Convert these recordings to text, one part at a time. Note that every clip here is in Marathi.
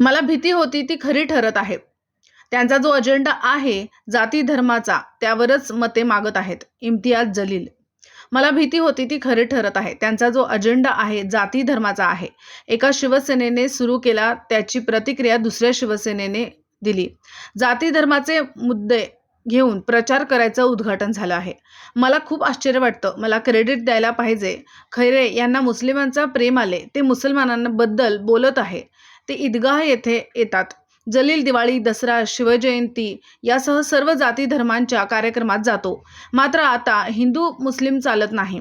मला भीती होती ती खरी ठरत आहे. त्यांचा जो अजेंडा आहे जाती धर्माचा त्यावरच मते मागत आहेत. इम्तियाज जलील. मला भीती होती ती खरी ठरत आहे. त्यांचा जो अजेंडा आहे जाती धर्माचा आहे. एका शिवसेनेने सुरू केला त्याची प्रतिक्रिया दुसऱ्या शिवसेनेने दिली. जाती धर्माचे मुद्दे घेऊन प्रचार करायचं उद्घाटन झालं आहे. मला खूप आश्चर्य वाटतं. मला क्रेडिट द्यायला पाहिजे. खैरे यांना मुस्लिमांचा प्रेम आले. ते मुसलमानांबद्दल बोलत आहे. ते ईदगाह येथे येतात. जलील दिवाळी दसरा शिवजयंती यासह सर्व जाती धर्मांच्या कार्यक्रमात जातो. मात्र आता हिंदू मुस्लिम चालत नाही.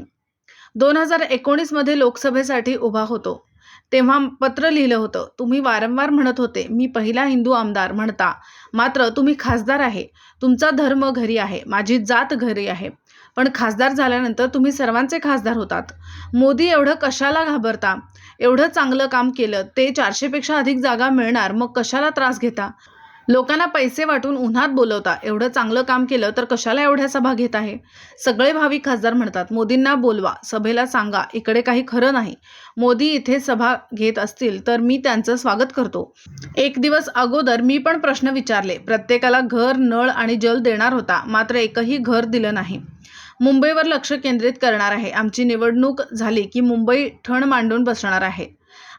दोन हजार एकोणीसमध्ये लोकसभेसाठी उभा होतो. तेव्हा पत्र लिहिलं होतं तुम्ही वारंवार म्हणत होते मी पहिला हिंदू आमदार म्हणता. मात्र तुम्ही खासदार आहे. तुमचा धर्म घरी आहे. माझी जात घरी आहे. पण खासदार झाल्यानंतर तुम्ही सर्वांचे खासदार होतात. मोदी एवढं कशाला घाबरता? एवढं चांगलं काम केलं ते चारशेपेक्षा अधिक जागा मिळणार मग कशाला त्रास घेता? लोकांना पैसे वाटून उन्हात बोलवता एवढं चांगलं काम केलं तर कशाला एवढ्या सभा घेत आहे सगळे भावी खासदार म्हणतात मोदींना बोलवा सभेला सांगा इकडे काही खरं नाही. मोदी इथे सभा घेत असतील तर मी त्यांचं स्वागत करतो. एक दिवस अगोदर मी पण प्रश्न विचारले प्रत्येकाला घर नळ आणि जल देणार होता मात्र एकही घर दिलं नाही. मुंबईवर लक्ष केंद्रित करणार आहे. आमची निवडणूक झाली की मुंबई ठण मांडून बसणार आहे.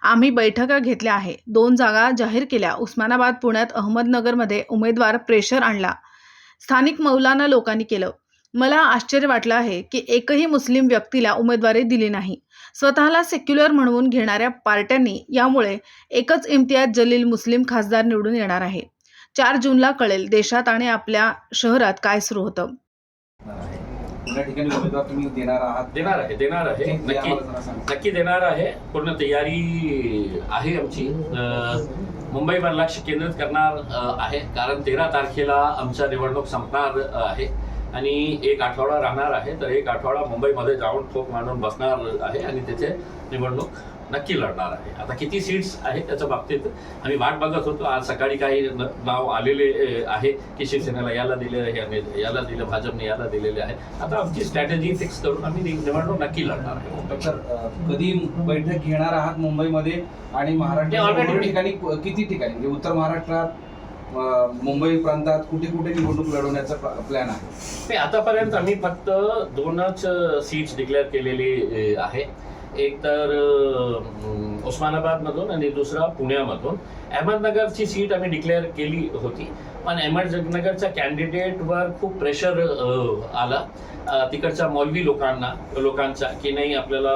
आम्ही बैठका घेतल्या आहे. दोन जागा जाहीर केल्या. उस्मानाबाद पुण्यात अहमदनगरमध्ये उमेदवार प्रेशर आणला. स्थानिक मौलाना लोकांनी केलं. मला आश्चर्य वाटलं आहे की एकही मुस्लिम व्यक्तीला उमेदवारी दिली नाही. स्वतःला सेक्युलर म्हणवून घेणाऱ्या पार्ट्यांनी यामुळे एकच इम्तियाज जलील मुस्लिम खासदार निवडून येणार आहे. चार जूनला कळेल देशात आणि आपल्या शहरात काय सुरू होतं. कुठल्या ठिकाणी उमेदवार तुम्ही देणार आहात. देणार आहे देणार आहे. ते नक्की आम्हाला जरा सांगा. नक्की देणार आहे. पूर्ण तयारी आहे आमची. अं, मुंबईवर लक्ष केंद्रित करणार अं, आहे. कारण तेरा तारखेला आमच्या निवडणूक संपणार अं, आहे. आणि एक आठवडा राहणार आहे. तर एक आठवडा मुंबईमध्ये जाऊन ठोक मांडून बसणार आहे आणि तिथे निवडणूक नक्की लढणार आहे. आता किती सीट्स आहेत त्याच्या बाबतीत आम्ही वाट बघत होतो. आज सकाळी काही नाव आलेले आहे की शिवसेनेला याला दिले आहे याला दिलं भाजपने याला दिलेले आहे. आता आमची स्ट्रॅटेजी फिक्स करून आम्ही निवडणूक नक्की लढणार आहे. कधी बैठक घेणार आहात मुंबईमध्ये? आणि ते महाराष्ट्रात already कुठल्या मी- ठिकाणी किती ठिकाणी? म्हणजे उत्तर महाराष्ट्रात मुंबई प्रांतात कुठे कुठे निवडणूक लढवण्याचा प्लॅन आहे? आतापर्यंत आम्ही फक्त दोनच सीट्स डिक्लेअर केलेली आहे. एक तर उस्मानाबादमधून आणि दुसरा पुण्यामधून. अहमदनगरची सीट आम्ही डिक्लेअर केली होती. पण अहमदनगरच्या कॅन्डिडेटवर खूप प्रेशर आला. तिकडच्या मौलवी लोकांना लोकांचा की नाही आपल्याला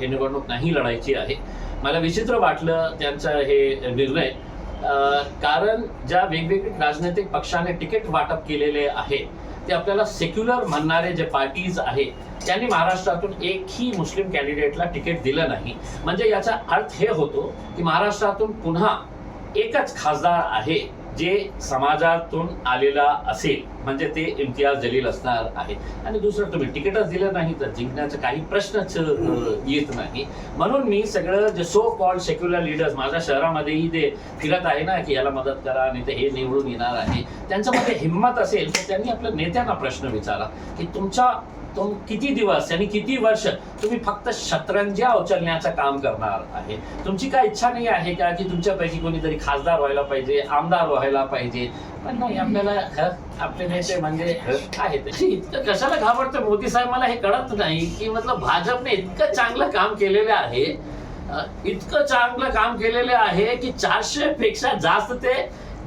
हे निवडणूक नाही लढायची आहे. मला विचित्र वाटलं त्यांचा हे निर्णय. कारण ज्या वेगवेगळ्या राजनैतिक पक्षाने तिकीट वाटप केलेले आहे ते आपल्याला सेक्युलर म्हणणारे जे पार्टीज आहे त्यांनी महाराष्ट्रातून एकही मुस्लिम कॅन्डिडेटला तिकीट दिलं नाही. म्हणजे याचा अर्थ हे होतो की महाराष्ट्रातून पुन्हा एकच खासदार आहे जे समाजातून आलेला असेल. म्हणजे ते इम्तियाज जलील असणार आहे आणि दुसरं तुम्ही तिकीटच दिलं नाही तर जिंकण्याचा काही प्रश्नच येत नाही. म्हणून मी सगळं जे सो कॉल्ड सेक्युलर लिडर्स माझ्या शहरामध्येही ते फिरत आहे ना की याला मदत करा आणि ते हे निवडून येणार आहे. त्यांच्यामध्ये हिंमत असेल तर त्यांनी आपल्या नेत्यांना प्रश्न विचारा की तुमच्या तुम किती दिवस आणि किती वर्ष तुम्ही फक्त शतरंज्या उचलण्याचं काम करणार आहे? तुमची काय इच्छा नाही आहे का की तुमच्यापैकी कोणीतरी खासदार व्हायला पाहिजे आमदार व्हायला पाहिजे? पण नाही आपल्याला ह, आपले नेते म्हणजे ह, ते इतकं कशाला घाबरतं मोदी साहेब मला हे कळत नाही की मतलब भाजपने इतकं चांगलं काम केलेलं आहे इतकं चांगलं काम केलेलं आहे की चारशे पेक्षा जास्त ते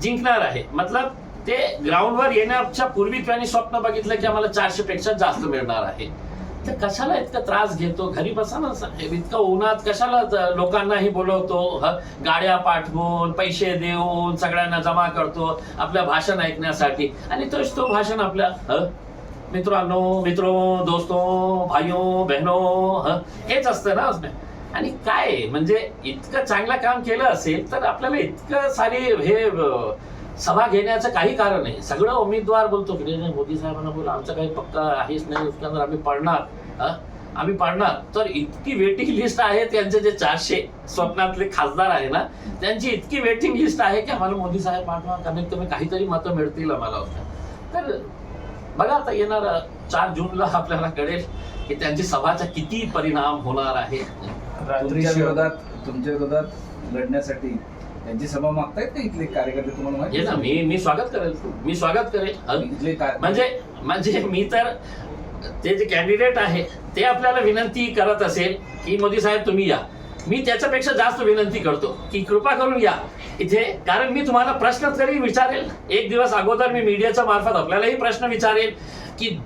जिंकणार आहे. मतलब ते ग्राउंडवर येण्याच्या पूर्वी त्यांनी स्वप्न बघितलं की आम्हाला चारशे पेक्षा जास्त मिळणार आहे. तर कशाला इतका त्रास घेतो घरी बसा ना इतका इतकं उन्हात कशाला लोकांनाही बोलवतो ह? गाड्या पाठवून पैसे देऊन सगळ्यांना जमा करतो आपलं भाषण ऐकण्यासाठी आणि तोच तो भाषण आपल्या ह? मित्रांनो मित्रो दोस्तो भाईओ बहनो ह? हेच असतं ना आणि काय म्हणजे इतकं चांगलं काम केलं असेल तर आपल्याला इतकं सारी हे सभा घेण्याचं काही कारण नाही सगळं उमेदवार बोलतो की नाही, मोदी साहेबांना बोला आमचं काही पक्का आहेच नाही उसल्यानंतर आम्ही पडणार? आम्ही पडणार तर इतकी वेटिंग लिस्ट आहे त्यांचे जे चारशे स्वप्नातले खासदार आहे ना त्यांची इतकी वेटिंग लिस्ट आहे की आम्हाला मोदी साहेब पाठवा कमीत कमी काहीतरी मतं मिळतील आम्हाला उसल्या. तर बघा आता येणार चार जूनला आपल्याला कळेल की त्यांची सभाचा किती परिणाम होणार आहे तुमच्या विरोधात लढण्यासाठी त्यांची सभा मागतायत का इथले कार्यकर्ते तुम्हाला हे माहिती ना मी मी स्वागत करेल मी स्वागत करेल. अग- इथले काय- म्हणजे म्हणजे मी तर ते जे कॅन्डिडेट आहे ते आपल्याला विनंती करत असेल की मोदी साहेब तुम्ही या. मी त्याच्यापेक्षा जास्त विनंती करतो की कृपा करून या. इथे कारण मी तुम्हाला प्रश्न तरी विचारेल. एक दिवस अगोदर मी मीडियाच्या मार्फत आपल्यालाही प्रश्न विचारेल की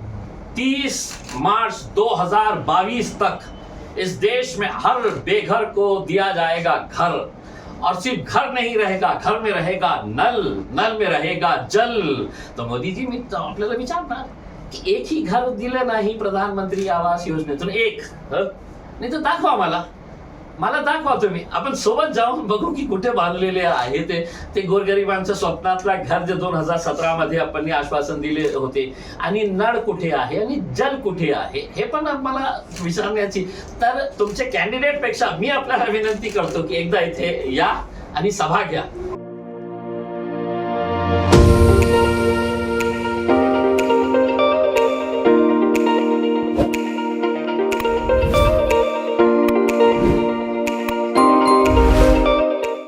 30 मार्च 2022 तक इस देश में हर बेघर को दिया जाएगा घर. और सिर्फ घर नहीं रहेगा घर में रहेगा नल नल में रहेगा जल। तर मोदीजी मी त- आपल्याला विचारणार की एकही घर दिलं नाही प्रधानमंत्री आवास योजनेतून एक नाही तर दाखवा मला। मला दाखवा तुम्ही. आपण सोबत जाऊन बघू की कुठे बांधलेले आहे ते. ते गोरगरिबांच्या स्वप्नातला घर जे दोन हजार सतरा मध्ये आपण आश्वासन दिले होते. आणि नळ कुठे आहे आणि जल कुठे आहे हे पण मला विचारण्याची. तर तुमचे कॅन्डिडेटपेक्षा मी आपल्याला विनंती करतो की एकदा इथे या आणि सभा घ्या.